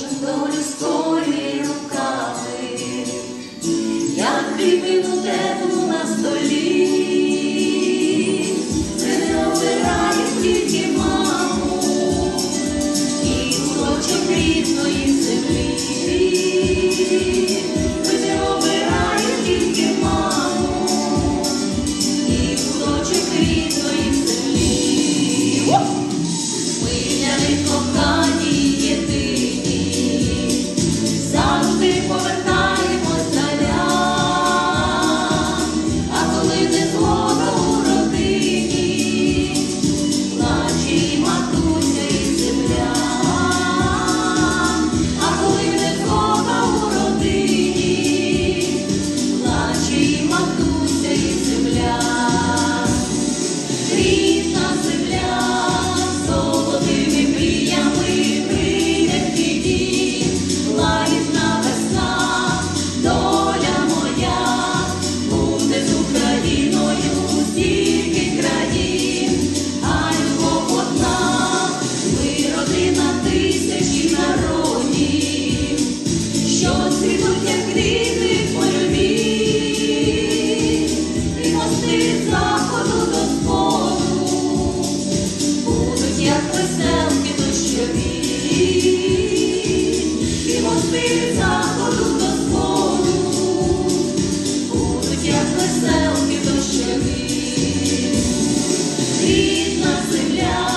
Боже, долю стої руками, як кріпину тебе. Веселки дощові, рідна земля.